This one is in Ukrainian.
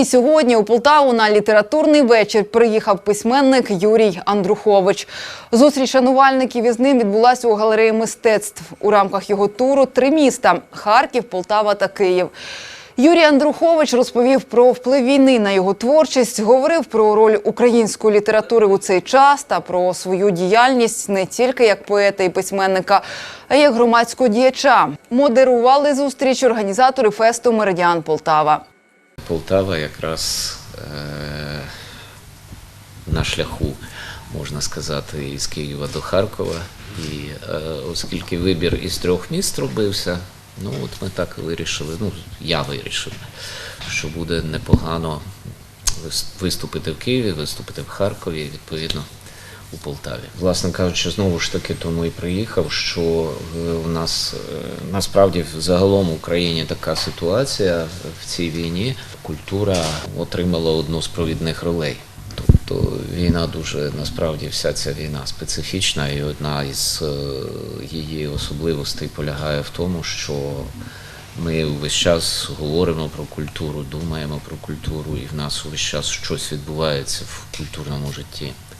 І сьогодні у Полтаву на літературний вечір приїхав письменник Юрій Андрухович. Зустріч шанувальників із ним відбулася у галереї мистецтв. У рамках його туру три міста Харків, Полтава та Київ. Юрій Андрухович розповів про вплив війни на його творчість, говорив про роль української літератури у цей час та про свою діяльність не тільки як поета і письменника, а й як громадського діяча. Модерували зустріч організатори фесту Меридіан Полтава. Полтава якраз е- на шляху, можна сказати, із Києва до Харкова. І е- оскільки вибір із трьох міст робився, ну от ми так вирішили, ну я вирішив, що буде непогано виступити в Києві, виступити в Харкові, відповідно. У Полтаві, власне кажучи, знову ж таки тому і приїхав, що е, у нас е, насправді загалом в Україні така ситуація в цій війні. Культура отримала одну з провідних ролей. Тобто війна дуже насправді вся ця війна специфічна, і одна із е, її особливостей полягає в тому, що ми увесь час говоримо про культуру, думаємо про культуру, і в нас увесь час щось відбувається в культурному житті.